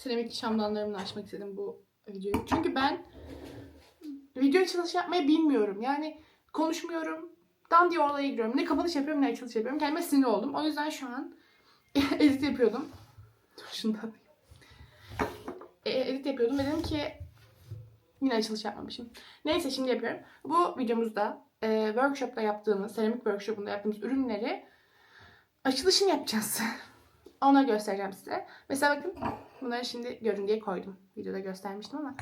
seramik şamdanlarımla açmak istedim bu videoyu. Çünkü ben video açılış yapmayı bilmiyorum. Yani konuşmuyorum. Dan diye olaya giriyorum. Ne kapanış yapıyorum ne açılış yapıyorum. Kendime sinir oldum. O yüzden şu an edit yapıyordum. Şunu da. E, edit yapıyordum dedim ki yine açılış yapmamışım. Neyse şimdi yapıyorum. Bu videomuzda e, workshopta yaptığımız, seramik workshopunda yaptığımız ürünleri açılışını yapacağız. Onu göstereceğim size. Mesela bakın bunları şimdi görün diye koydum. Videoda göstermiştim ama.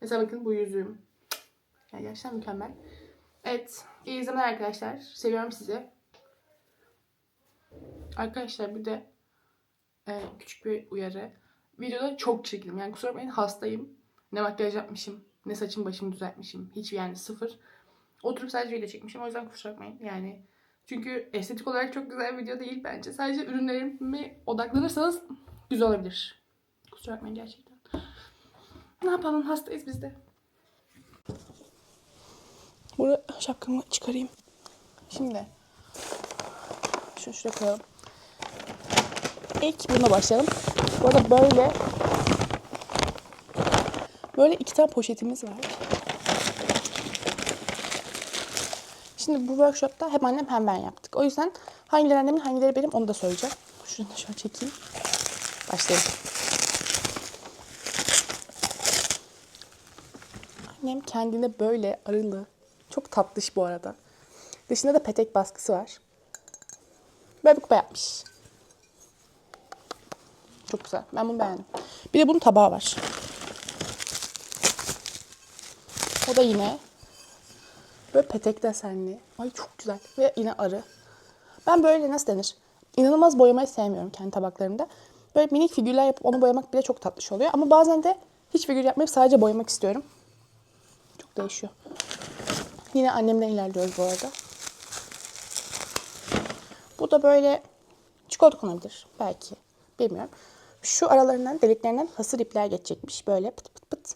Mesela bakın bu yüzüğüm. Yani gerçekten mükemmel. Evet. iyi izlemeler arkadaşlar. Seviyorum sizi. Arkadaşlar bir de e, küçük bir uyarı. Videoda çok çirkinim. Yani kusura bakmayın hastayım. Ne makyaj yapmışım, ne saçım başımı düzeltmişim. Hiç yani sıfır. Oturup sadece video çekmişim. O yüzden kusura bakmayın. Yani çünkü estetik olarak çok güzel bir video değil bence. Sadece ürünlerime odaklanırsanız güzel olabilir. Kusura bakmayın gerçekten. Ne yapalım hastayız biz de. Burada şapkamı çıkarayım. Şimdi şunu şuraya koyalım. İlk bununla başlayalım. Bu arada böyle böyle iki tane poşetimiz var. Şimdi bu workshopta hem annem hem ben yaptık. O yüzden hangileri annemin hangileri benim onu da söyleyeceğim. Şunu da şöyle çekeyim. Başlayalım. Annem kendine böyle arılı. Çok tatlış bu arada. Dışında da petek baskısı var. Böyle bir kupa yapmış. Çok güzel. Ben bunu beğendim. Bir de bunun tabağı var. O da yine böyle petek desenli. Ay çok güzel. Ve yine arı. Ben böyle nasıl denir? İnanılmaz boyamayı sevmiyorum kendi tabaklarımda. Böyle minik figürler yapıp onu boyamak bile çok tatlış oluyor. Ama bazen de hiç figür yapmayıp sadece boyamak istiyorum. Değişiyor. Yine annemden ilerliyoruz bu arada. Bu da böyle çikolata konabilir belki. Bilmiyorum. Şu aralarından deliklerinden hasır ipler geçecekmiş. Böyle pıt pıt pıt.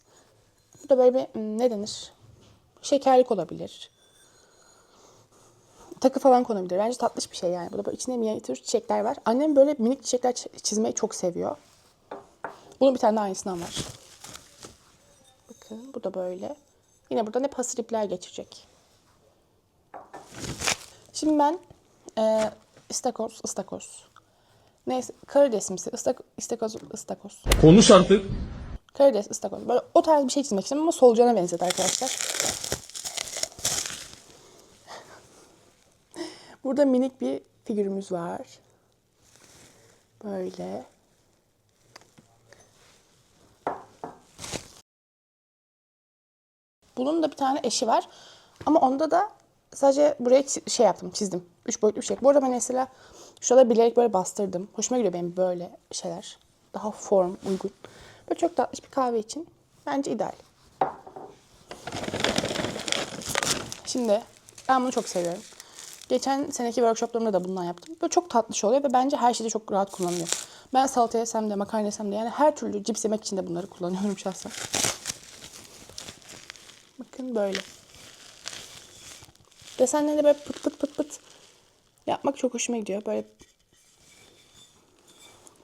Bu da böyle bir hmm, ne denir? Şekerlik olabilir. Takı falan konabilir. Bence tatlış bir şey yani. Bu da böyle içinde minyatür çiçekler var. Annem böyle minik çiçekler çizmeyi çok seviyor. Bunun bir tane de aynısından var. Bakın bu da böyle. Yine buradan hep hasır ipler geçecek. Şimdi ben e, istakoz, ıstakoz. Neyse karidesimsi, ıstak, istakoz, ıstakoz. Konuş artık. Karides, ıstakoz. Böyle o tarz bir şey çizmek istedim ama solucana benzedi arkadaşlar. Burada minik bir figürümüz var. Böyle. Bunun da bir tane eşi var. Ama onda da sadece buraya şey yaptım, çizdim. Üç boyutlu bir şey. Bu arada ben mesela şurada bilerek böyle bastırdım. Hoşuma gidiyor benim böyle şeyler. Daha form uygun. Böyle çok tatlış bir kahve için bence ideal. Şimdi ben bunu çok seviyorum. Geçen seneki workshoplarımda da bundan yaptım. Böyle çok tatlış oluyor ve bence her şeyde çok rahat kullanılıyor. Ben salata yesem de, makarna yesem de yani her türlü cips yemek için de bunları kullanıyorum şahsen. Bakın böyle. Desenleri de böyle pıt pıt pıt pıt yapmak çok hoşuma gidiyor. Böyle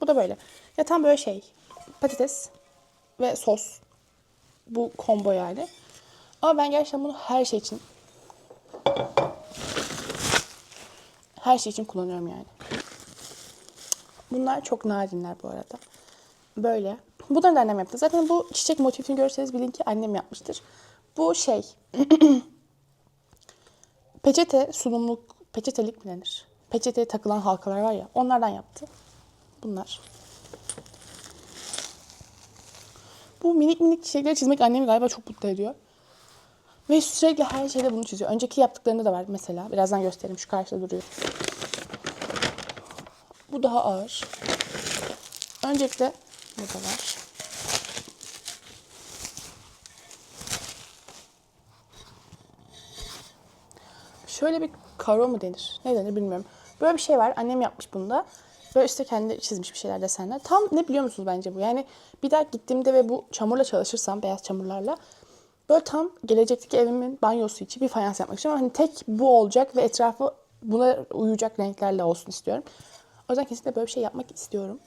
bu da böyle. Ya tam böyle şey. Patates ve sos. Bu combo yani. Ama ben gerçekten bunu her şey için her şey için kullanıyorum yani. Bunlar çok narinler bu arada. Böyle. Bunları da annem yaptı. Zaten bu çiçek motifini görürseniz bilin ki annem yapmıştır. Bu şey. peçete sunumluk, peçetelik mi denir? Peçeteye takılan halkalar var ya. Onlardan yaptı. Bunlar. Bu minik minik çiçekleri çizmek annemi galiba çok mutlu ediyor. Ve sürekli her şeyde bunu çiziyor. Önceki yaptıklarında da var mesela. Birazdan göstereyim. Şu karşıda duruyor. Bu daha ağır. Öncelikle burada var. Şöyle bir karo mu denir? Ne denir bilmiyorum. Böyle bir şey var. Annem yapmış bunu da. Böyle işte kendi çizmiş bir şeyler desenler. Tam ne biliyor musunuz bence bu? Yani bir daha gittiğimde ve bu çamurla çalışırsam, beyaz çamurlarla böyle tam gelecekteki evimin banyosu için bir fayans yapmak istiyorum. Hani tek bu olacak ve etrafı buna uyacak renklerle olsun istiyorum. O yüzden kesinlikle böyle bir şey yapmak istiyorum.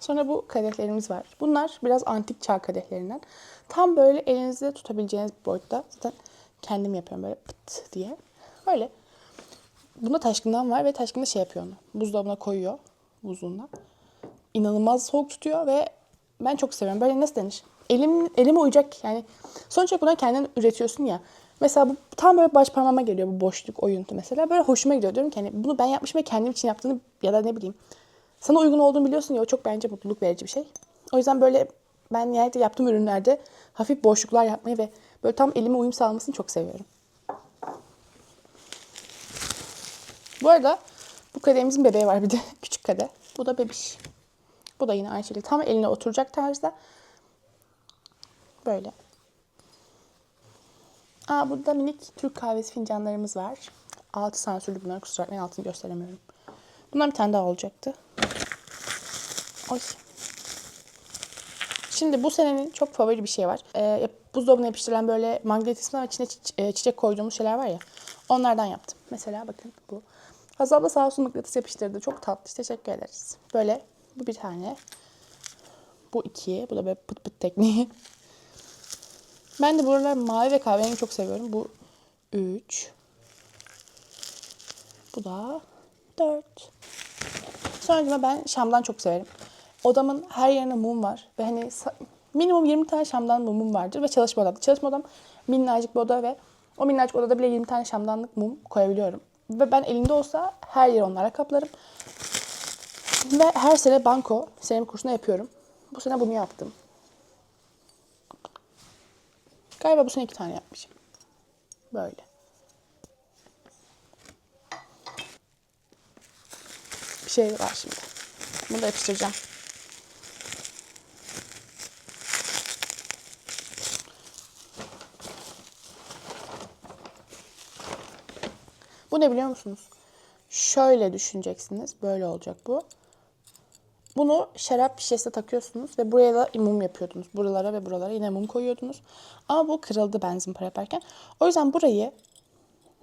Sonra bu kadehlerimiz var. Bunlar biraz antik çağ kadehlerinden. Tam böyle elinizde tutabileceğiniz boyutta. Zaten kendim yapıyorum böyle pıt diye. Öyle. Bunda taşkından var ve taşkında şey yapıyor onu. Buzdolabına koyuyor buzluğuna. İnanılmaz soğuk tutuyor ve ben çok seviyorum. Böyle nasıl denir? Elim, elime uyacak yani. Sonuç olarak kendin üretiyorsun ya. Mesela bu tam böyle baş parmağıma geliyor bu boşluk oyuntu mesela. Böyle hoşuma gidiyor. Diyorum ki hani bunu ben yapmışım ve kendim için yaptığını ya da ne bileyim. Sana uygun olduğunu biliyorsun ya o çok bence mutluluk verici bir şey. O yüzden böyle ben nihayet yaptığım ürünlerde hafif boşluklar yapmayı ve böyle tam elime uyum sağlamasını çok seviyorum. Bu arada bu kadehimizin bebeği var bir de küçük kadeh. Bu da bebiş. Bu da yine aynı şekilde tam eline oturacak tarzda. Böyle. Aa burada minik Türk kahvesi fincanlarımız var. Altı sansürlü bunlar kusura bakmayın altını gösteremiyorum. Bundan bir tane daha olacaktı. Oy. Şimdi bu senenin çok favori bir şey var. Ee, buzdolabına yapıştırılan böyle magnetisma ve içine çi- e, çiçek koyduğumuz şeyler var ya. Onlardan yaptım. Mesela bakın bu. Hazal abla sağ olsun mıknatıs yapıştırdı. Çok tatlı. Teşekkür ederiz. Böyle bu bir tane. Bu iki. Bu da böyle pıt pıt tekniği. Ben de buralar mavi ve kahverengi çok seviyorum. Bu üç. Bu da dört. Sonra ben Şam'dan çok severim. Odamın her yerine mum var. Ve hani minimum 20 tane Şam'dan mumum vardır. Ve çalışma odam. Çalışma odam minnacık bir oda ve o minnacık odada bile 20 tane Şam'danlık mum koyabiliyorum. Ve ben elimde olsa her yeri onlara kaplarım. Ve her sene banko seramik kursuna yapıyorum. Bu sene bunu yaptım. Galiba bu sene iki tane yapmışım. Böyle. Bir şey var şimdi. Bunu da yapıştıracağım. Bu ne biliyor musunuz? Şöyle düşüneceksiniz. Böyle olacak bu. Bunu şarap şişesine takıyorsunuz ve buraya da mum yapıyordunuz. Buralara ve buralara yine mum koyuyordunuz. Ama bu kırıldı benzin para yaparken. O yüzden burayı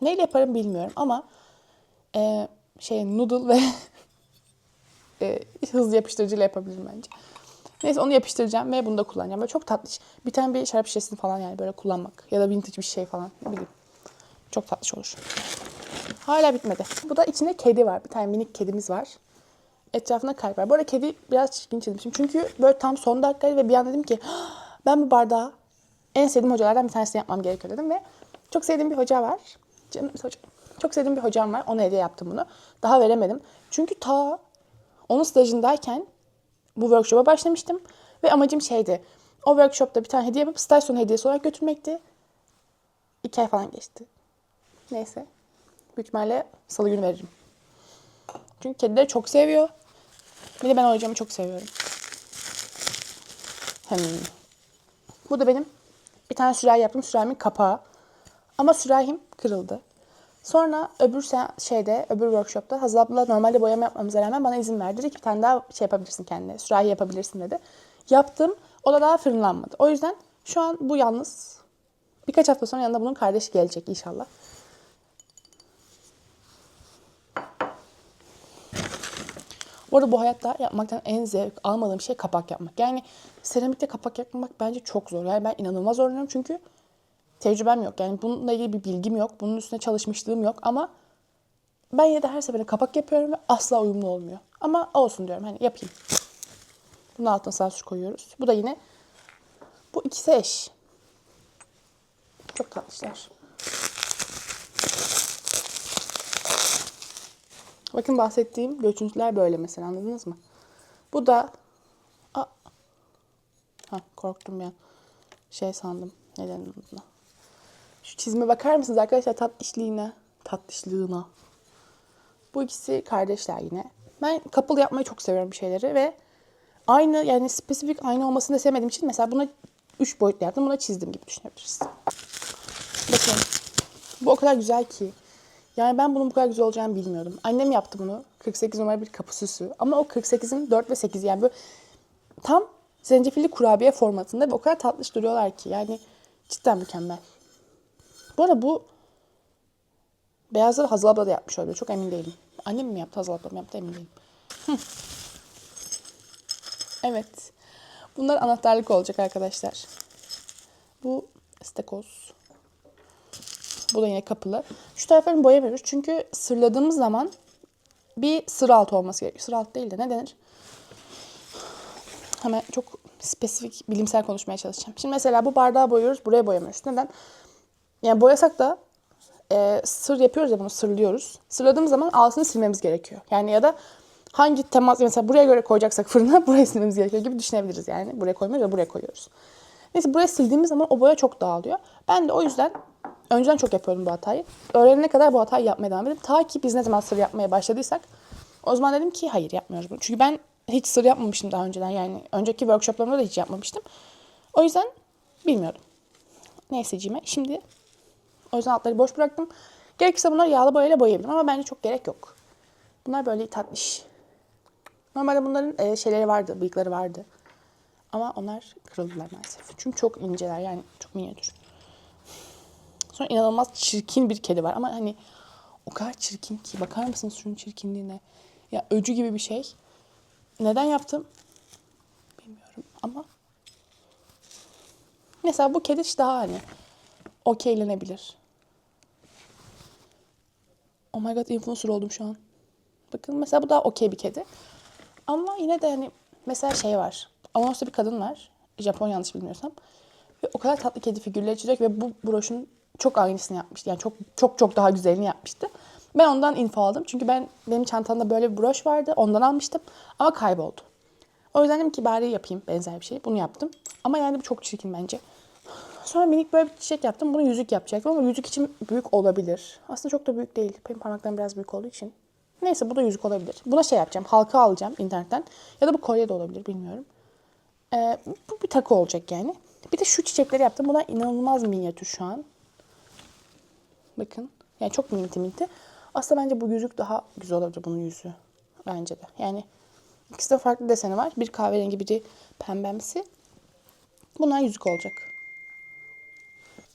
neyle yaparım bilmiyorum ama e, şey noodle ve e, hızlı yapıştırıcıyla yapabilirim bence. Neyse onu yapıştıracağım ve bunu da kullanacağım. Böyle çok tatlı. Bir tane bir şarap şişesini falan yani böyle kullanmak. Ya da vintage bir şey falan. Ne bileyim. Çok tatlış olur. Hala bitmedi. Bu da içinde kedi var. Bir tane minik kedimiz var. Etrafında kalp var. Bu arada kedi biraz çirkin çizmişim. Çünkü böyle tam son dakikaydı ve bir an dedim ki "Ah, ben bu bardağı en sevdiğim hocalardan bir tanesini yapmam gerekiyor dedim ve çok sevdiğim bir hoca var. Canım hoca. Çok sevdiğim bir hocam var. Ona hediye yaptım bunu. Daha veremedim. Çünkü ta onun stajındayken bu workshop'a başlamıştım. Ve amacım şeydi. O workshop'ta bir tane hediye yapıp staj sonu hediyesi olarak götürmekti. İki ay falan geçti. Neyse. Büyük ihtimalle salı günü veririm. Çünkü kedileri çok seviyor. Bir de ben o hocamı çok seviyorum. Hmm. Bu da benim bir tane sürahi yaptım. Sürahimin kapağı. Ama sürahim kırıldı. Sonra öbür şeyde, öbür workshopta Hazal abla normalde boyama yapmamıza rağmen bana izin verdi. Dedi ki bir tane daha şey yapabilirsin kendine. Sürahi yapabilirsin dedi. Yaptım. O da daha fırınlanmadı. O yüzden şu an bu yalnız. Birkaç hafta sonra yanında bunun kardeşi gelecek inşallah. Bu arada bu hayatta yapmaktan en zevk almadığım şey kapak yapmak. Yani seramikte kapak yapmak bence çok zor. Yani ben inanılmaz zorlanıyorum çünkü tecrübem yok. Yani bununla ilgili bir bilgim yok. Bunun üstüne çalışmışlığım yok ama ben yine de her seferinde kapak yapıyorum ve asla uyumlu olmuyor. Ama olsun diyorum hani yapayım. Bunun altına sansür koyuyoruz. Bu da yine bu ikisi eş. Çok tatlışlar. Bakın bahsettiğim göçüntüler böyle mesela anladınız mı? Bu da Aa. ha, korktum ya. Şey sandım. Ne denir buna? Şu çizime bakar mısınız arkadaşlar tatlışlığına? Tatlışlığına. Bu ikisi kardeşler yine. Ben couple yapmayı çok seviyorum bir şeyleri ve aynı yani spesifik aynı olmasını da sevmediğim için mesela buna 3 boyutlu yaptım. Buna çizdim gibi düşünebiliriz. Bakın. Bu o kadar güzel ki. Yani ben bunun bu kadar güzel olacağını bilmiyordum. Annem yaptı bunu. 48 numara bir kapı süsü. Ama o 48'in 4 ve 8 yani böyle tam zencefilli kurabiye formatında ve o kadar tatlış duruyorlar ki. Yani cidden mükemmel. Bu arada bu beyazları Hazal abla da yapmış olabilir. Çok emin değilim. Annem mi yaptı Hazal abla mı yaptı emin değilim. Evet. Bunlar anahtarlık olacak arkadaşlar. Bu istakoz. Bu da yine kapılı. Şu taraflarını boyamıyoruz. Çünkü sırladığımız zaman bir sır altı olması gerekiyor. Sır altı değil de ne denir? Hemen çok spesifik bilimsel konuşmaya çalışacağım. Şimdi mesela bu bardağı boyuyoruz. Buraya boyamıyoruz. Neden? Yani boyasak da e, sır yapıyoruz ya bunu sırlıyoruz. Sırladığımız zaman altını silmemiz gerekiyor. Yani ya da hangi temas mesela buraya göre koyacaksak fırına buraya silmemiz gerekiyor gibi düşünebiliriz yani. Buraya koymuyoruz da buraya koyuyoruz. Neyse buraya sildiğimiz zaman o boya çok dağılıyor. Ben de o yüzden önceden çok yapıyordum bu hatayı. Öğrenene kadar bu hatayı yapmaya devam ettim. Ta ki biz ne zaman sır yapmaya başladıysak o zaman dedim ki hayır yapmıyoruz bunu. Çünkü ben hiç sır yapmamıştım daha önceden. Yani önceki workshoplarımda da hiç yapmamıştım. O yüzden bilmiyordum. Neyseciğime şimdi o yüzden altları boş bıraktım. Gerekirse bunları yağlı boyayla boyayabilirim ama bence çok gerek yok. Bunlar böyle tatlış. Normalde bunların e, şeyleri vardı, bıyıkları vardı. Ama onlar kırıldılar maalesef. Çünkü çok inceler yani çok minyatür. Sonra inanılmaz çirkin bir kedi var ama hani o kadar çirkin ki bakar mısınız şunun çirkinliğine? Ya öcü gibi bir şey. Neden yaptım? Bilmiyorum ama mesela bu kedi daha hani okeylenebilir. Oh my god influencer oldum şu an. Bakın mesela bu daha okey bir kedi. Ama yine de hani mesela şey var. Avanos'ta bir kadın var. Japon yanlış bilmiyorsam. Ve o kadar tatlı kedi figürleri çizecek ve bu broşun çok aynısını yapmıştı. Yani çok çok çok daha güzelini yapmıştı. Ben ondan info aldım. Çünkü ben benim çantamda böyle bir broş vardı. Ondan almıştım. Ama kayboldu. O yüzden dedim ki bari yapayım benzer bir şey. Bunu yaptım. Ama yani bu çok çirkin bence. Sonra minik böyle bir çiçek yaptım. Bunu yüzük yapacaktım ama yüzük için büyük olabilir. Aslında çok da büyük değil. Benim parmaklarım biraz büyük olduğu için. Neyse bu da yüzük olabilir. Buna şey yapacağım. Halka alacağım internetten. Ya da bu kolye de olabilir bilmiyorum. Ee, bu bir takı olacak yani. Bir de şu çiçekleri yaptım. Bunlar inanılmaz minyatür şu an. Bakın. Yani çok minti minti. Aslında bence bu yüzük daha güzel olabilir bunun yüzü. Bence de. Yani ikisi de farklı deseni var. Bir kahverengi biri pembemsi. Bunlar yüzük olacak.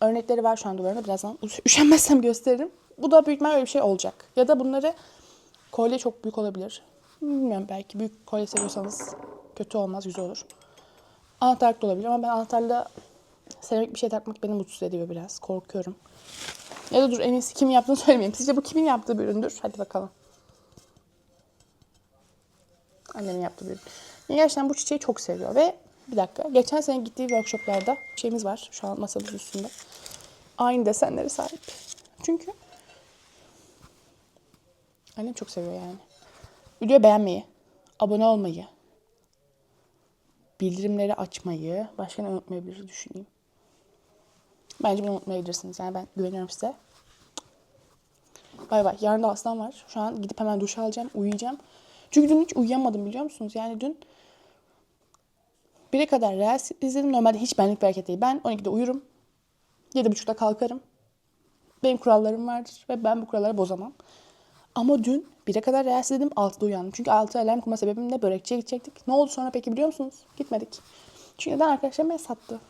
Örnekleri var şu an duvarında. Birazdan üşenmezsem gösteririm. Bu da büyük ihtimalle bir şey olacak. Ya da bunları kolye çok büyük olabilir. Bilmiyorum belki büyük kolye seviyorsanız kötü olmaz, güzel olur. Anahtarlık da olabilir ama ben anahtarla seramik bir şey takmak beni mutsuz ediyor biraz. Korkuyorum. Ya da dur en iyisi kimin yaptığını söylemeyeyim. Sizce bu kimin yaptığı bir üründür? Hadi bakalım. Annemin yaptığı bir ürün. Gerçekten bu çiçeği çok seviyor ve bir dakika. Geçen sene gittiği workshoplarda şeyimiz var şu an masamızın üstünde. Aynı desenlere sahip. Çünkü annem çok seviyor yani. Videoyu beğenmeyi, abone olmayı, bildirimleri açmayı, başka ne unutmayabiliriz düşüneyim. Bence bunu unutmayabilirsiniz. Yani ben güveniyorum size. Bay bay. Yarın da aslan var. Şu an gidip hemen duş alacağım, uyuyacağım. Çünkü dün hiç uyuyamadım biliyor musunuz? Yani dün 1'e kadar Reels izledim. Normalde hiç benlik bir hareket değil. Ben 12'de uyurum. 7.30'da kalkarım. Benim kurallarım vardır ve ben bu kuralları bozamam. Ama dün 1'e kadar Reels izledim. 6'da uyandım. Çünkü 6 alarm kurma sebebim de börekçiye gidecektik. Ne oldu sonra peki biliyor musunuz? Gitmedik. Çünkü neden arkadaşlarım beni sattı.